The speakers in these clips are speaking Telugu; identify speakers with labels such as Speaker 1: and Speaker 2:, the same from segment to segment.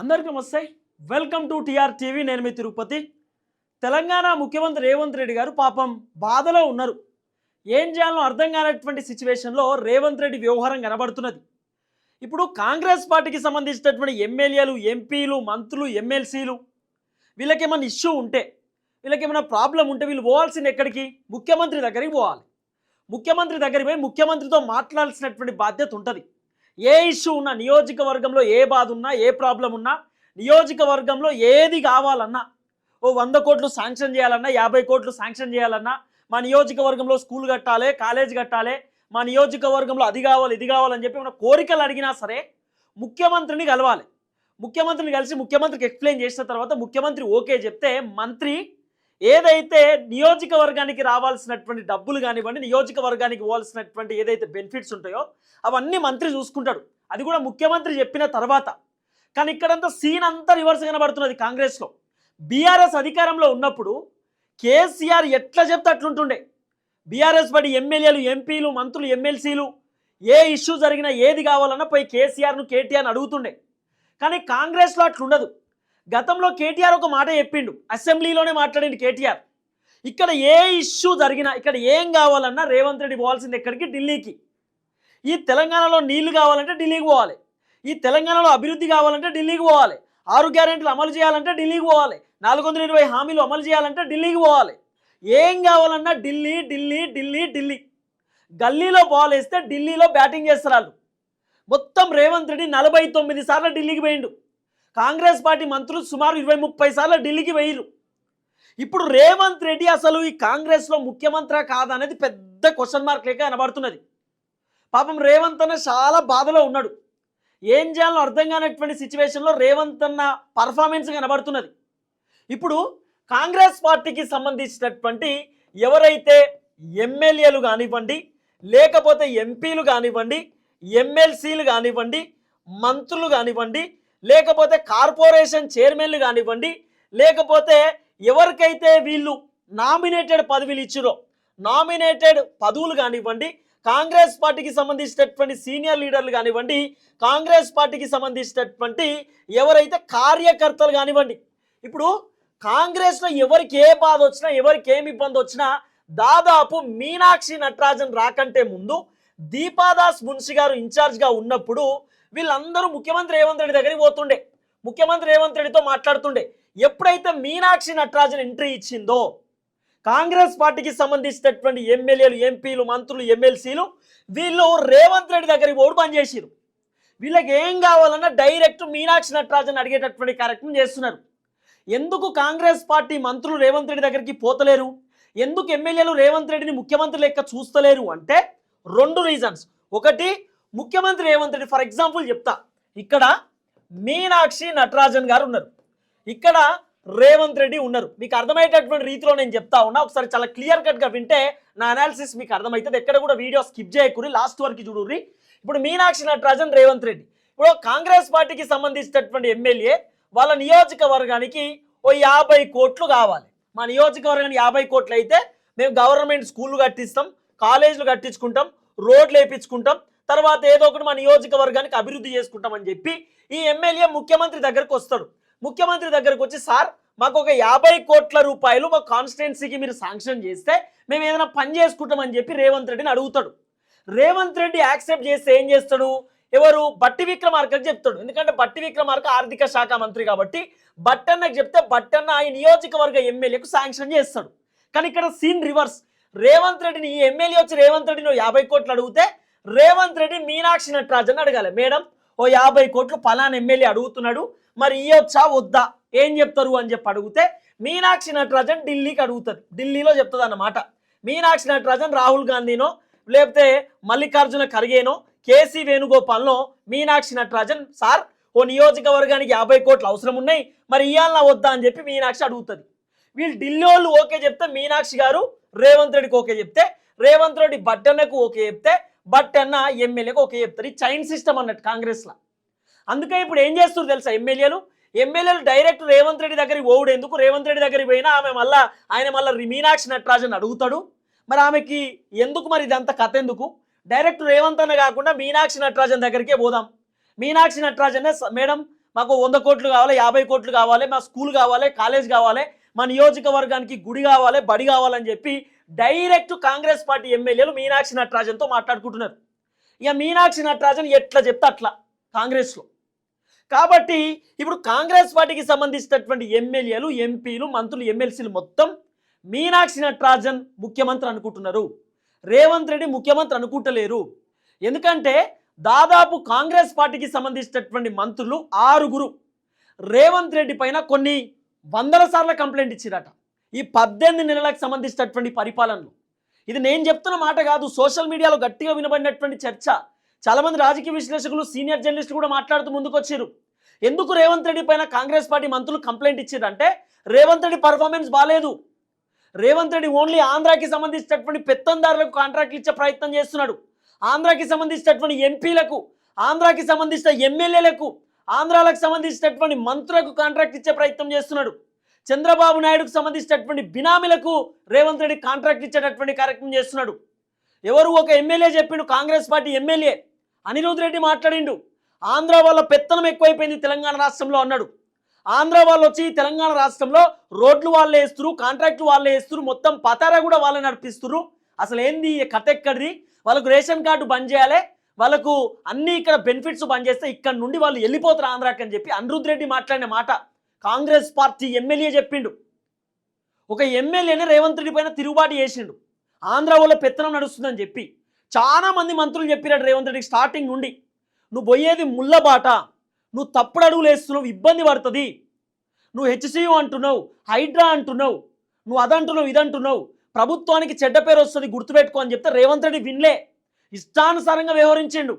Speaker 1: అందరికీ నమస్తే. Welcome to TR TV. నేను మీ తిరుపతి. తెలంగాణ ముఖ్యమంత్రి రేవంత్ రెడ్డి గారు పాపం బాధలో ఉన్నారు. ఏం చేయాలో అర్థం కానటువంటి సిచ్యువేషన్లో రేవంత్ రెడ్డి వ్యవహారం కనబడుతున్నది. ఇప్పుడు కాంగ్రెస్ పార్టీకి సంబంధించినటువంటి ఎమ్మెల్యేలు ఎంపీలు మంత్రులు ఎమ్మెల్సీలు వీళ్ళకేమైనా ఇష్యూ ఉంటే వీళ్ళకేమైనా ప్రాబ్లం ఉంటే వీళ్ళు పోవాల్సింది ఎక్కడికి? ముఖ్యమంత్రి దగ్గరికి పోవాలి. ముఖ్యమంత్రి దగ్గరికి పోయి ముఖ్యమంత్రితో మాట్లాడాల్సినటువంటి బాధ్యత ఉంటుంది. ఏ ఇష్యూ ఉన్నా నియోజకవర్గంలో ఏ బాధ ఉన్నా ఏ ప్రాబ్లం ఉన్నా నియోజకవర్గంలో ఏది కావాలన్నా ఓ వంద కోట్లు శాంక్షన్ చేయాలన్నా యాభై కోట్లు శాంక్షన్ చేయాలన్నా మా నియోజకవర్గంలో స్కూల్ కట్టాలి కాలేజ్ కట్టాలి మా నియోజకవర్గంలో అది కావాలి ఇది కావాలని చెప్పి మన కోరికలు అడిగినా సరే ముఖ్యమంత్రిని కలవాలి. ముఖ్యమంత్రిని కలిసి ముఖ్యమంత్రికి ఎక్స్ప్లెయిన్ చేసిన తర్వాత ముఖ్యమంత్రి ఓకే చెప్తే మంత్రి ఏదైతే నియోజకవర్గానికి రావాల్సినటువంటి డబ్బులు కానివ్వండి నియోజకవర్గానికి ఇవ్వాల్సినటువంటి ఏదైతే బెనిఫిట్స్ ఉంటాయో అవన్నీ మంత్రి చూసుకుంటాడు. అది కూడా ముఖ్యమంత్రి చెప్పిన తర్వాత. కానీ ఇక్కడంతా సీన్ అంతా రివర్స్ కనబడుతున్నది కాంగ్రెస్లో. బీఆర్ఎస్ అధికారంలో ఉన్నప్పుడు కేసీఆర్ ఎట్లా చెప్తే అట్లుంటుండే. బీఆర్ఎస్ బడి ఎమ్మెల్యేలు ఎంపీలు మంత్రులు ఎమ్మెల్సీలు ఏ ఇష్యూ జరిగినా ఏది కావాలన్నా పోయి కేసీఆర్ను కేటీఆర్ను అడుగుతుండే. కానీ కాంగ్రెస్లో అట్లుండదు. గతంలో కేటీఆర్ ఒక మాట చెప్పిండు. అసెంబ్లీలోనే మాట్లాడిండు కేటీఆర్. ఇక్కడ ఏ ఇష్యూ జరిగినా ఇక్కడ ఏం కావాలన్నా రేవంత్ రెడ్డి పోవాల్సింది ఎక్కడికి? ఢిల్లీకి. ఈ తెలంగాణలో నీళ్ళు కావాలంటే ఢిల్లీకి పోవాలి. ఈ తెలంగాణలో అభివృద్ధి కావాలంటే ఢిల్లీకి పోవాలి. ఆరు గ్యారెంటీలు అమలు చేయాలంటే ఢిల్లీకి పోవాలి. నాలుగు వందల ఇరవై హామీలు అమలు చేయాలంటే ఢిల్లీకి పోవాలి. ఏం కావాలన్నా ఢిల్లీ ఢిల్లీ ఢిల్లీ ఢిల్లీ. గల్లీలో బాల్ వేస్తే ఢిల్లీలో బ్యాటింగ్ చేస్తారు మొత్తం రేవంత్ రెడ్డి నలభై తొమ్మిది సార్లు ఢిల్లీకి పోయిండు. కాంగ్రెస్ పార్టీ మంత్రులు సుమారు ఇరవై ముప్పై సార్లు ఢిల్లీకి వెయ్యరు ఇప్పుడు రేవంత్ రెడ్డి అసలు ఈ కాంగ్రెస్లో ముఖ్యమంత్రి కాదా అనేది పెద్ద క్వశ్చన్ మార్క్ లేక కనబడుతున్నది. పాపం రేవంత్ అన్న చాలా బాధలో ఉన్నాడు. ఏం చేయాలో అర్థం కానటువంటి సిచ్యువేషన్లో రేవంత్ అన్న పర్ఫార్మెన్స్ కనబడుతున్నది. ఇప్పుడు కాంగ్రెస్ పార్టీకి సంబంధించినటువంటి ఎవరైతే ఎమ్మెల్యేలు కానివ్వండి లేకపోతే ఎంపీలు కానివ్వండి ఎమ్మెల్సీలు కానివ్వండి మంత్రులు కానివ్వండి లేకపోతే కార్పొరేషన్ చైర్మన్లు కానివ్వండి లేకపోతే ఎవరికైతే వీళ్ళు నామినేటెడ్ పదవులు ఇచ్చిరో నామినేటెడ్ పదవులు కానివ్వండి కాంగ్రెస్ పార్టీకి సంబంధించినటువంటి సీనియర్ లీడర్లు కానివ్వండి కాంగ్రెస్ పార్టీకి సంబంధించినటువంటి ఎవరైతే కార్యకర్తలు కానివ్వండి ఇప్పుడు కాంగ్రెస్లో ఎవరికి ఏ బాధ వచ్చినా ఎవరికి ఏమి ఇబ్బంది వచ్చినా దాదాపు మీనాక్షి నటరాజన్ రాకంటే ముందు దీపాదాస్ మున్షి గారు ఇన్ఛార్జ్గా ఉన్నప్పుడు వీళ్ళందరూ ముఖ్యమంత్రి రేవంత్ రెడ్డి దగ్గరికి పోతుండే. ముఖ్యమంత్రి రేవంత్ రెడ్డితో మాట్లాడుతుండే. ఎప్పుడైతే మీనాక్షి నటరాజన్ ఎంట్రీ ఇచ్చిందో కాంగ్రెస్ పార్టీకి సంబంధించినటువంటి ఎమ్మెల్యేలు ఎంపీలు మంత్రులు ఎమ్మెల్సీలు వీళ్ళు రేవంత్ రెడ్డి దగ్గరికి ఓడి పనిచేసారు వీళ్ళకి ఏం కావాలన్నా డైరెక్ట్ మీనాక్షి నటరాజన్ అడిగేటటువంటి కార్యక్రమం చేస్తున్నారు. ఎందుకు కాంగ్రెస్ పార్టీ మంత్రులు రేవంత్ రెడ్డి దగ్గరికి పోతలేరు? ఎందుకు ఎమ్మెల్యేలు రేవంత్ రెడ్డిని ముఖ్యమంత్రి లెక్క చూస్తలేరు? అంటే రెండు రీజన్స్ ఒకటి ముఖ్యమంత్రి రేవంత్ రెడ్డి ఫర్ ఎగ్జాంపుల్ చెప్తా. ఇక్కడ మీనాక్షి నటరాజన్ గారు ఉన్నారు. ఇక్కడ రేవంత్ రెడ్డి ఉన్నారు. మీకు అర్థమయ్యేటటువంటి రీతిలో నేను చెప్తా ఉన్నా. ఒకసారి చాలా క్లియర్ కట్గా వింటే నా అనాలిసిస్ మీకు అర్థమవుతుంది. ఎక్కడ కూడా వీడియో స్కిప్ చేయకూరి లాస్ట్ వరకు చూడుర్రి. ఇప్పుడు మీనాక్షి నటరాజన్ రేవంత్ రెడ్డి. ఇప్పుడు కాంగ్రెస్ పార్టీకి సంబంధించినటువంటి ఎమ్మెల్యే వాళ్ళ నియోజకవర్గానికి ఓ యాభై కోట్లు కావాలి. మా నియోజకవర్గానికి యాభై కోట్లు అయితే మేము గవర్నమెంట్ స్కూళ్ళు కట్టిస్తాం కాలేజీలు కట్టించుకుంటాం రోడ్లు వేయించుకుంటాం తర్వాత ఏదో ఒకటి మా నియోజకవర్గానికి అభివృద్ధి చేసుకుంటాం అని చెప్పి ఈ ఎమ్మెల్యే ముఖ్యమంత్రి దగ్గరకు వస్తాడు. ముఖ్యమంత్రి దగ్గరకు వచ్చి సార్ మాకు ఒక యాభై కోట్ల రూపాయలు మా కాన్స్టిట్యున్సీకి మీరు శాంక్షన్ చేస్తే మేము ఏదైనా పని చేసుకుంటామని చెప్పి రేవంత్ రెడ్డిని అడుగుతాడు. రేవంత్ రెడ్డి యాక్సెప్ట్ చేస్తే ఏం చేస్తాడు? ఎవరు? బట్టి విక్రమార్కకి చెప్తాడు. ఎందుకంటే బట్టి విక్రమార్క ఆర్థిక శాఖ మంత్రి కాబట్టి బట్టన్నకు చెప్తే బట్టన్న ఈ నియోజకవర్గ ఎమ్మెల్యేకు శాంక్షన్ చేస్తాడు. కానీ ఇక్కడ సీన్ రివర్స్. రేవంత్ రెడ్డిని ఈ ఎమ్మెల్యే వచ్చి రేవంత్ రెడ్డిని యాభై కోట్లు అడిగితే రేవంత్ రెడ్డి మీనాక్షి నటరాజన్ అడగాలి. మేడం ఓ యాభై కోట్లు ఫలానా ఎమ్మెల్యే అడుగుతున్నాడు మరి ఇయ్యొచ్చా వద్దా? ఏం చెప్తారు? అని చెప్పి అడిగితే మీనాక్షి నటరాజన్ ఢిల్లీకి అడుగుతుంది ఢిల్లీలో చెప్తుంది అన్నమాట మీనాక్షి నటరాజన్ రాహుల్ గాంధీనో లేకపోతే మల్లికార్జున ఖర్గేనో కేసీ వేణుగోపాల్నో మీనాక్షి నటరాజన్ సార్ ఓ నియోజకవర్గానికి యాభై కోట్లు అవసరం ఉన్నాయి మరి ఇవాళ వద్దా? అని చెప్పి మీనాక్షి అడుగుతుంది. వీళ్ళు ఢిల్లీ వాళ్ళు ఓకే చెప్తే మీనాక్షి గారు రేవంత్ రెడ్డికి ఓకే చెప్తే రేవంత్ రెడ్డి బట్టన్నకు ఓకే చెప్తే బట్ అన్న ఎమ్మెల్యేకి ఓకే చెప్తారు. ఈ చైన్ సిస్టమ్ అన్నట్టు కాంగ్రెస్లో. అందుకే ఇప్పుడు ఏం చేస్తారు తెలుసా ఎమ్మెల్యేలు? ఎమ్మెల్యేలు డైరెక్ట్ రేవంత్ రెడ్డి దగ్గరికి పోవుడు ఎందుకు రేవంత్ రెడ్డి దగ్గరికి పోయినా ఆమె మళ్ళా ఆయన మళ్ళీ మీనాక్షి నటరాజన్ అడుగుతాడు. మరి ఆమెకి ఎందుకు మరి ఇదంతా కథ ఎందుకు? డైరెక్ట్ రేవంత్ అన్న కాకుండా మీనాక్షి నటరాజన్ దగ్గరికే పోదాం. మీనాక్షి నటరాజన్ మేడం మాకు వంద కోట్లు కావాలి యాభై కోట్లు కావాలి మా స్కూల్ కావాలి కాలేజ్ కావాలి మా నియోజకవర్గానికి గుడి కావాలి బడి కావాలని చెప్పి డైరెక్ట్ కాంగ్రెస్ పార్టీ ఎమ్మెల్యేలు మీనాక్షి నటరాజన్తో మాట్లాడుకుంటున్నారు. ఇక మీనాక్షి నటరాజన్ ఎట్లా చెప్తే అట్లా కాంగ్రెస్లో. కాబట్టి ఇప్పుడు కాంగ్రెస్ పార్టీకి సంబంధించినటువంటి ఎమ్మెల్యేలు ఎంపీలు మంత్రులు ఎమ్మెల్సీలు మొత్తం మీనాక్షి నటరాజన్ ముఖ్యమంత్రి అనుకుంటున్నారు. రేవంత్ రెడ్డి ముఖ్యమంత్రి అనుకుంటలేరు. ఎందుకంటే దాదాపు కాంగ్రెస్ పార్టీకి సంబంధించినటువంటి మంత్రులు ఆరుగురు. రేవంత్ రెడ్డి పైన కొన్ని వందల సార్ల కంప్లైంట్ ఇచ్చిరట. ఈ పద్దెనిమిది నెలలకు సంబంధించినటువంటి పరిపాలనలు. ఇది నేను చెప్తున్న మాట కాదు సోషల్ మీడియాలో గట్టిగా వినబడినటువంటి చర్చ. చాలామంది రాజకీయ విశ్లేషకులు సీనియర్ జర్నలిస్టులు కూడా మాట్లాడుతూ ముందుకు వచ్చారు ఎందుకు రేవంత్ రెడ్డి పైన కాంగ్రెస్ పార్టీ మంత్రులు కంప్లైంట్ ఇచ్చారంటే రేవంత్ రెడ్డి పర్ఫార్మెన్స్ బాగాలేదు రేవంత్ రెడ్డి ఓన్లీ ఆంధ్రాకి సంబంధించినటువంటి పెత్తందారులకు కాంట్రాక్ట్లు ఇచ్చే ప్రయత్నం చేస్తున్నాడు. ఆంధ్రాకి సంబంధించినటువంటి ఎంపీలకు ఆంధ్రాకి సంబంధించిన ఎమ్మెల్యేలకు ఆంధ్రాలకు సంబంధించినటువంటి మంత్రులకు కాంట్రాక్ట్ ఇచ్చే ప్రయత్నం చేస్తున్నాడు. చంద్రబాబు నాయుడుకు సంబంధించినటువంటి బినామీలకు రేవంత్ రెడ్డి కాంట్రాక్ట్ ఇచ్చేటటువంటి కార్యక్రమం చేస్తున్నాడు. ఎవరు ఒక ఎమ్మెల్యే చెప్పిండు కాంగ్రెస్ పార్టీ ఎమ్మెల్యే. అనిరుద్ రెడ్డి మాట్లాడిండు. ఆంధ్ర వాళ్ళ పెత్తనం ఎక్కువైపోయింది తెలంగాణ రాష్ట్రంలో అన్నాడు. ఆంధ్ర వాళ్ళు వచ్చి తెలంగాణ రాష్ట్రంలో రోడ్లు వాళ్ళే వేస్తురు కాంట్రాక్ట్లు వాళ్ళే వేస్తున్నారు మొత్తం పతారా కూడా వాళ్ళే నడిపిస్తున్నారు అసలు ఏంది కథ ఎక్కడిది? వాళ్ళకు రేషన్ కార్డు బంద్ చేయాలి వాళ్ళకు అన్ని ఇక్కడ బెనిఫిట్స్ బంద్ చేస్తే ఇక్కడ నుండి వాళ్ళు వెళ్ళిపోతారు ఆంధ్రాకి అని చెప్పి అనిరుద్ రెడ్డి మాట్లాడిన మాట. కాంగ్రెస్ పార్టీ ఎమ్మెల్యే చెప్పిండు. ఒక ఎమ్మెల్యేనే రేవంత్ రెడ్డి పైన తిరుగుబాటు చేసిండు. ఆంధ్ర వాళ్ళ పెత్తనం నడుస్తుందని చెప్పి చాలా మంది మంత్రులు చెప్పినాడు రేవంత్ రెడ్డికి స్టార్టింగ్ నుండి. నువ్వు పోయేది ముళ్ళబాట. నువ్వు తప్పుడు అడుగులు వేస్తున్నావు ఇబ్బంది పడుతుంది. నువ్వు హెచ్సియు అంటున్నావు హైడ్రా అంటున్నావు నువ్వు అదంటున్నావు ఇదంటున్నావు. ప్రభుత్వానికి చెడ్డ పేరు వస్తుంది గుర్తుపెట్టుకో అని చెప్తే రేవంత్ రెడ్డి వినలే. ఇష్టానుసారంగా వ్యవహరించిండు.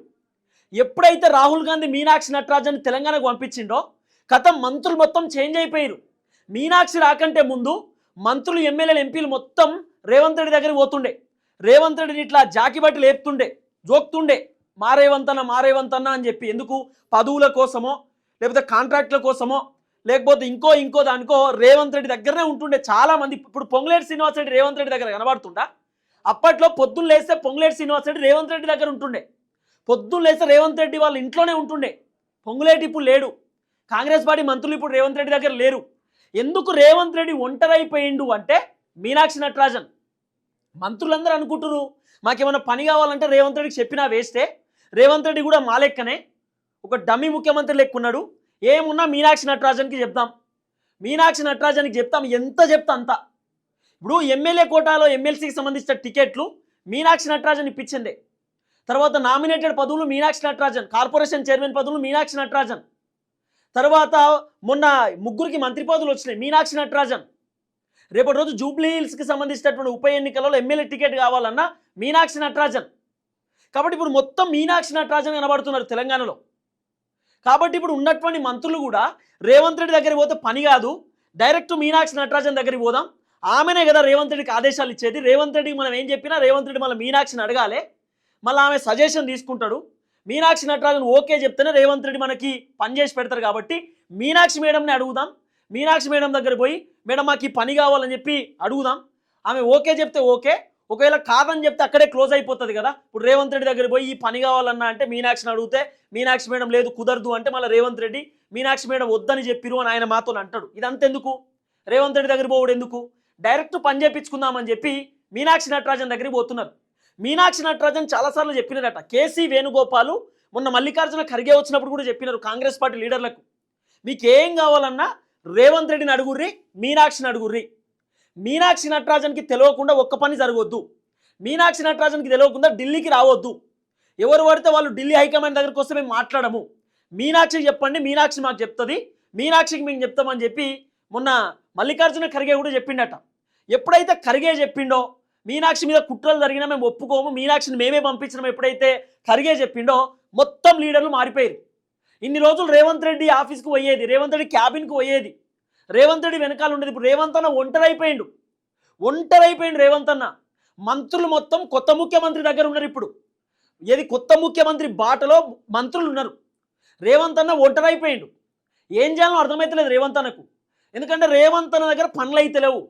Speaker 1: ఎప్పుడైతే రాహుల్ గాంధీ మీనాక్షి నటరాజన్ తెలంగాణకు పంపించిండో కథ మంత్రులు మొత్తం చేంజ్ అయిపోయారు మీనాక్షి రాకంటే ముందు మంత్రులు ఎమ్మెల్యేలు ఎంపీలు మొత్తం రేవంత్ రెడ్డి దగ్గరికి పోతుండే. రేవంత్ రెడ్డిని ఇట్లా జాకి బట్టి లేపుతుండే జోక్తుండే. మారేవంతన రేవంత్ అని చెప్పి ఎందుకు? పదవుల కోసమో లేకపోతే కాంట్రాక్ట్ల కోసమో లేకపోతే ఇంకో ఇంకో దానికో రేవంత్ రెడ్డి దగ్గరనే ఉంటుండే. చాలా మంది ఇప్పుడు పొంగులేటి శ్రీనివాస్ రెడ్డి రేవంత్ రెడ్డి దగ్గర కనబడుతుండా? అప్పట్లో పొద్దున్న లేస్తే పొంగులేటి శ్రీనివాస్ రెడ్డి రేవంత్ రెడ్డి దగ్గర ఉంటుండే. పొద్దున్న లేస్తే రేవంత్ రెడ్డి వాళ్ళ ఇంట్లోనే ఉంటుండే. పొంగులేటి ఇప్పుడు లేడు. కాంగ్రెస్ పార్టీ మంత్రులు ఇప్పుడు రేవంత్ రెడ్డి దగ్గర లేరు. ఎందుకు రేవంత్ రెడ్డి ఒంటరైపోయిండు అంటే మీనాక్షి నటరాజన్. మంత్రులందరూ అనుకుంటున్నారు మాకేమైనా పని కావాలంటే రేవంత్ రెడ్డికి చెప్పినా వేస్తే రేవంత్ రెడ్డి కూడా మా లెక్కనే ఒక డమ్మి ముఖ్యమంత్రి లెక్కున్నాడు. ఏమున్నా మీనాక్షి నటరాజన్కి చెప్తాం. మీనాక్షి నటరాజన్కి చెప్తాం ఎంత చెప్తా అంత. ఇప్పుడు ఎమ్మెల్యే కోటాలో ఎమ్మెల్సీకి సంబంధించిన టికెట్లు మీనాక్షి నటరాజన్ ఇప్పించిందే తర్వాత నామినేటెడ్ పదవులు మీనాక్షి నటరాజన్ కార్పొరేషన్ చైర్మన్ పదవులు మీనాక్షి నటరాజన్. తర్వాత మొన్న ముగ్గురికి మంత్రి పదవులు వచ్చినాయి. మీనాక్షి నటరాజన్. రేపటి రోజు జూబ్లీ హిల్స్కి సంబంధించినటువంటి ఉప ఎన్నికలలో ఎమ్మెల్యే టికెట్ కావాలన్నా మీనాక్షి నటరాజన్. కాబట్టి ఇప్పుడు మొత్తం మీనాక్షి నటరాజన్ కనబడుతున్నారు తెలంగాణలో. కాబట్టి ఇప్పుడు ఉన్నటువంటి మంత్రులు కూడా రేవంత్ రెడ్డి దగ్గరికి పోతే పని కాదు. డైరెక్ట్ మీనాక్షి నటరాజన్ దగ్గరికి పోదాం. ఆమెనే కదా రేవంత్ రెడ్డికి ఆదేశాలు ఇచ్చేది. రేవంత్ రెడ్డికి మనం ఏం చెప్పినా రేవంత్ రెడ్డి మళ్ళీ మీనాక్షిని అడగాలి. మళ్ళీ ఆమె సజెషన్ తీసుకుంటాడు. మీనాక్షి నటరాజన్ ఓకే చెప్తేనే రేవంత్ రెడ్డి మనకి పనిచేసి పెడతారు కాబట్టి మీనాక్షి మేడంని అడుగుదాం. మీనాక్షి మేడం దగ్గర పోయి మేడం మాకు ఈ పని కావాలని చెప్పి అడుగుదాం. ఆమె ఓకే చెప్తే ఓకే. ఒకవేళ కాదని చెప్తే అక్కడే క్లోజ్ అయిపోతుంది కదా. ఇప్పుడు రేవంత్ రెడ్డి దగ్గర పోయి ఈ పని కావాలన్నా అంటే మీనాక్షిని అడిగితే మీనాక్షి మేడం లేదు కుదరదు అంటే మళ్ళీ రేవంత్ రెడ్డి మీనాక్షి మేడం వద్దని చెప్పిరు అని ఆయన మాతో అంటాడు. ఇదంతా ఎందుకు రేవంత్ రెడ్డి దగ్గర పోవడం ఎందుకు డైరెక్ట్ పని చేయించుకుందామని చెప్పి మీనాక్షి నటరాజన్ దగ్గరికి పోతున్నారు. మీనాక్షి నటరాజన్ చాలాసార్లు చెప్పినారట. కేసీ వేణుగోపాలు మొన్న మల్లికార్జున ఖర్గే వచ్చినప్పుడు కూడా చెప్పినారు కాంగ్రెస్ పార్టీ లీడర్లకు. మీకు ఏం కావాలన్నా రేవంత్ రెడ్డిని అడుగుర్రి మీనాక్షిని అడుగుర్రి. మీనాక్షి నటరాజన్కి తెలియకుండా ఒక్క పని జరగవద్దు మీనాక్షి నటరాజన్కి తెలియకుండా ఢిల్లీకి రావద్దు. ఎవరు పడితే వాళ్ళు ఢిల్లీ హైకమాండ్ దగ్గరికి వస్తే మేము మాట్లాడము. మీనాక్షికి చెప్పండి మీనాక్షి మాకు చెప్తుంది. మీనాక్షికి మేము చెప్తామని చెప్పి మొన్న మల్లికార్జున ఖర్గే కూడా చెప్పిండట. ఎప్పుడైతే ఖర్గే చెప్పిండో మీనాక్షి మీద కుట్రలు జరిగినా మేము ఒప్పుకోము. మీనాక్షిని మేమే పంపించినాం. ఎప్పుడైతే ఖర్గే చెప్పిండో మొత్తం లీడర్లు మారిపోయారు. ఇన్ని రోజులు రేవంత్ రెడ్డి ఆఫీస్కు పోయేది రేవంత్ రెడ్డి క్యాబిన్కి పోయేది. రేవంత్ రెడ్డి వెనకాల ఉండేది. ఇప్పుడు రేవంత్ అన్న ఒంటరైపోయిండు. ఒంటరైపోయిండు రేవంత్ అన్న. మంత్రులు మొత్తం కొత్త ముఖ్యమంత్రి దగ్గర ఉన్నారు ఇప్పుడు. ఏది కొత్త ముఖ్యమంత్రి బాటలో మంత్రులు ఉన్నారు. రేవంత్ అన్న ఒంటరైపోయిండు. ఏం చేయాలో అర్థమైతలేదు రేవంత్ అన్నకు. ఎందుకంటే రేవంత్ అన్న దగ్గర పనులు అయితే లేవు.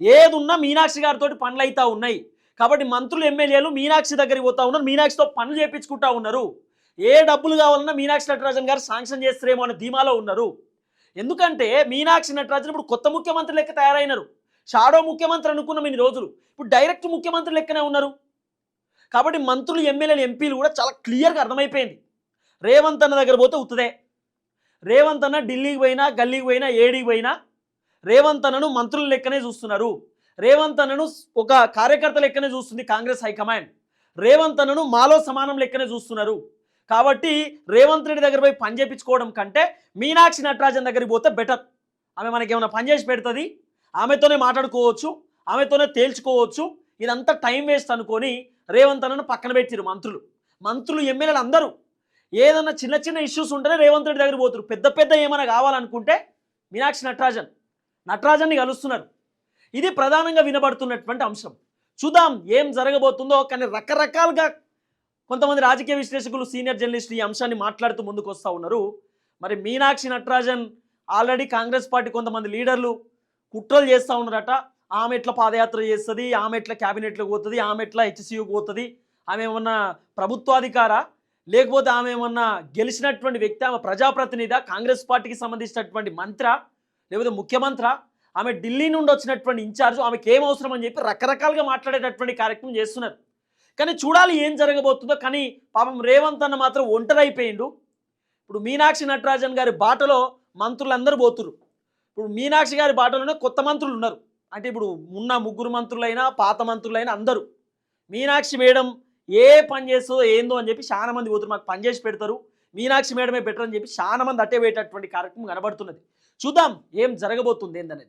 Speaker 1: ఏదున్నా మీనాక్షి గారితో పనులు అవుతా ఉన్నాయి. కాబట్టి మంత్రులు ఎమ్మెల్యేలు మీనాక్షి దగ్గరికి పోతా ఉన్నారు. మీనాక్షితో పనులు చేయించుకుంటా ఉన్నారు. ఏ డబ్బులు కావాలన్నా మీనాక్షి నటరాజన్ గారు శాంక్షన్ చేస్తారేమో అనే ధీమాలో ఉన్నారు. ఎందుకంటే మీనాక్షి నటరాజన్ ఇప్పుడు కొత్త ముఖ్యమంత్రి లెక్క తయారైనారు. షాడో ముఖ్యమంత్రి అనుకున్నాం ఇన్ని రోజులు. ఇప్పుడు డైరెక్ట్ ముఖ్యమంత్రి లెక్కనే ఉన్నారు. కాబట్టి మంత్రులు ఎమ్మెల్యేలు ఎంపీలు కూడా చాలా క్లియర్గా అర్థమైపోయింది. రేవంత్ అన్న దగ్గర పోతే ఉత్తదే. రేవంత్ అన్న ఢిల్లీకి పోయినా గల్లీకి పోయినా ఏడికి పోయినా రేవంత్ అన్నను మంత్రుల లెక్కనే చూస్తున్నారు. రేవంత్ అన్నను ఒక కార్యకర్త లెక్కనే చూస్తుంది కాంగ్రెస్ హైకమాండ్. రేవంత్ అన్నను మాలో సమానం లెక్కనే చూస్తున్నారు. కాబట్టి రేవంత్ రెడ్డి దగ్గర పోయి పని చేయించుకోవడం కంటే మీనాక్షి నటరాజన్ దగ్గరికి పోతే బెటర్. ఆమె మనకి ఏమైనా పని చేసి పెడుతుంది? ఆమెతోనే మాట్లాడుకోవచ్చు ఆమెతోనే తేల్చుకోవచ్చు. ఇదంతా టైం వేస్ట్ అనుకొని రేవంత్ అన్నను పక్కన పెట్టిరు మంత్రులు. మంత్రులు ఎమ్మెల్యేలు అందరూ. ఏదన్నా చిన్న చిన్న ఇష్యూస్ ఉంటేనే రేవంత్ రెడ్డి దగ్గర పోతురు పెద్ద పెద్ద ఏమైనా కావాలనుకుంటే మీనాక్షి నటరాజన్. నటరాజన్ని కలుస్తున్నారు. ఇది ప్రధానంగా వినబడుతున్నటువంటి అంశం. చూద్దాం ఏం జరగబోతుందో కానీ రకరకాలుగా కొంతమంది రాజకీయ విశ్లేషకులు సీనియర్ జర్నలిస్టులు ఈ అంశాన్ని మాట్లాడుతూ ముందుకు వస్తూ ఉన్నారు. మరి మీనాక్షి నటరాజన్ ఆల్రెడీ కాంగ్రెస్ పార్టీ కొంతమంది లీడర్లు కుట్రలు చేస్తూ ఉన్నారట. ఆమె ఎట్లా పాదయాత్ర చేస్తుంది? ఆమె ఎట్లా క్యాబినెట్లోకి పోతుంది? ఆమె ఎట్లా హెచ్సియుకి పోతుంది? ఆమె ఏమన్నా ప్రభుత్వాధికార? లేకపోతే ఆమె ఏమన్నా గెలిచినటువంటి వ్యక్తి ఆమె ప్రజాప్రతినిధి? కాంగ్రెస్ పార్టీకి సంబంధించినటువంటి మంత్ర? లేకపోతే ముఖ్యమంత్ర ఆమె ఢిల్లీ నుండి వచ్చినటువంటి ఇన్ఛార్జ్ ఆమెకి ఏం అవసరం అని చెప్పి రకరకాలుగా మాట్లాడేటటువంటి కార్యక్రమం చేస్తున్నారు. కానీ చూడాలి ఏం జరగబోతుందో కానీ పాపం రేవంత్ అన్న మాత్రం ఒంటరైపోయిండు. ఇప్పుడు మీనాక్షి నటరాజన్ గారి బాటలో మంత్రులందరూ పోతురు ఇప్పుడు మీనాక్షి గారి బాటలోనే కొత్త మంత్రులు ఉన్నారు. అంటే ఇప్పుడు ఉన్న ముగ్గురు మంత్రులైనా పాత మంత్రులైనా అందరూ. మీనాక్షి మేడం ఏ పని చేస్తుందో ఏందో అని చెప్పి చాలా మంది పోతున్నారు మాకు పని చేసి పెడతారు. మీనాక్షి మేడమే బెటర్ అని చెప్పి చాలా మంది అట్టే పోయేటటువంటి కార్యక్రమం కనబడుతున్నది. చూద్దాం ఏం జరగబోతుంది ఏందనేది.